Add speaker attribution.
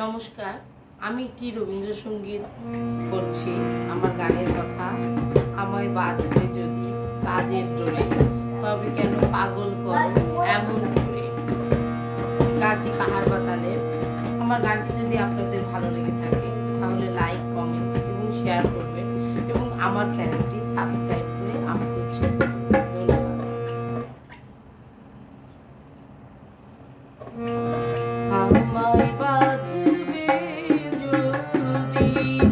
Speaker 1: নমস্কার, আমি একটি রবীন্দ্রসঙ্গীত করছি। আমার গানের কথা আমায় বাঁধবে যদি কাজের ডোরে তবে কেন পাগল কর এমন করে। গানটি পাহাড় বাতালের আমার গানটি যদি আপনাদের ভালো লেগে থাকে, তাহলে লাইক কমেন্ট এবং শেয়ার করবেন এবং আমার চ্যানেলটি সাবস্ক্রাইব করে আমাকে ধন্যবাদ। Thank you.